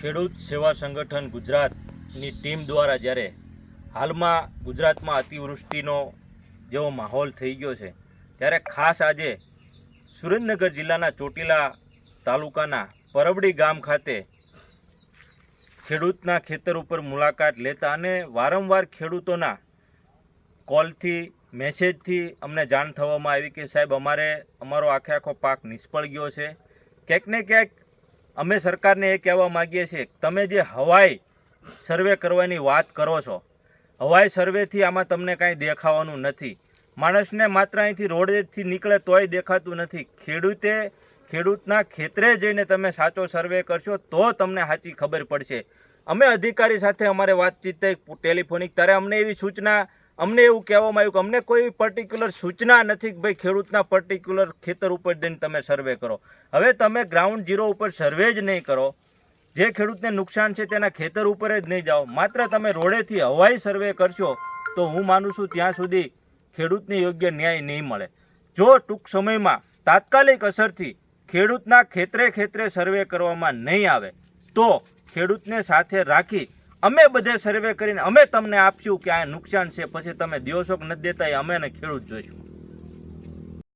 ખેડૂત સેવા સંગઠન ગુજરાતની ટીમ દ્વારા જ્યારે હાલમાં ગુજરાતમાં અતિવૃષ્ટિનો જેવો માહોલ થઈ ગયો છે, ત્યારે ખાસ આજે સુરેન્દ્રનગર જિલ્લાના ચોટીલા તાલુકાના પરબડી ગામ ખાતે ખેડૂતના ખેતર ઉપર મુલાકાત લેતા અને વારંવાર ખેડૂતોના કોલથી, મેસેજથી અમને જાણ થવામાં આવી કે સાહેબ, અમારે, અમારો આખે આખો પાક નિષ્ફળ ગયો છે. ક્યાંક ને ક્યાંક અમે સરકારને એ કહેવા માગીએ છીએ, તમે જે હવાઈ સર્વે કરવાની વાત કરો છો, હવાઈ સર્વેથી આમાં તમને કાંઈ દેખાવાનું નથી. માણસને માત્ર અહીંથી રોડેથી નીકળે તોય દેખાતું નથી. ખેડૂતે, ખેડૂતના ખેતરે જઈને તમે સાચો સર્વે કરશો તો તમને સાચી ખબર પડશે. અમે અધિકારી સાથે અમારે વાતચીત થઈ, ટેલિફોનિક, ત્યારે અમને એવી સૂચના અમને એવું કહેવામાં આવ્યું કે અમને કોઈ પર્ટિક્યુલર સૂચના નથી કે ભાઈ ખેડૂતના પર્ટિક્યુલર ખેતર ઉપર જઈને તમે સર્વે કરો. હવે તમે ગ્રાઉન્ડ ઝીરો ઉપર સર્વે જ નહીં કરો. જે ખેડૂતને નુકસાન છે તેના ખેતર ઉપર જ નહીં જાઓ. માત્ર તમે રોડેથી હવાઈ સર્વે કરશો તો હું માનું છું ત્યાં સુધી ખેડૂતને યોગ્ય ન્યાય નહીં મળે. જો ટૂંક સમયમાં તાત્કાલિક અસરથી ખેડૂતના ખેતરે ખેતરે સર્વે કરવામાં નહીં આવે, તો ખેડૂતને સાથે રાખી અમે બધે સર્વે કરીને અમે તમને આપશું કે આ નુકસાન છે, પછી તમે દિવસો નથી દેતા, એ અમે ખેડૂત જોઈશું.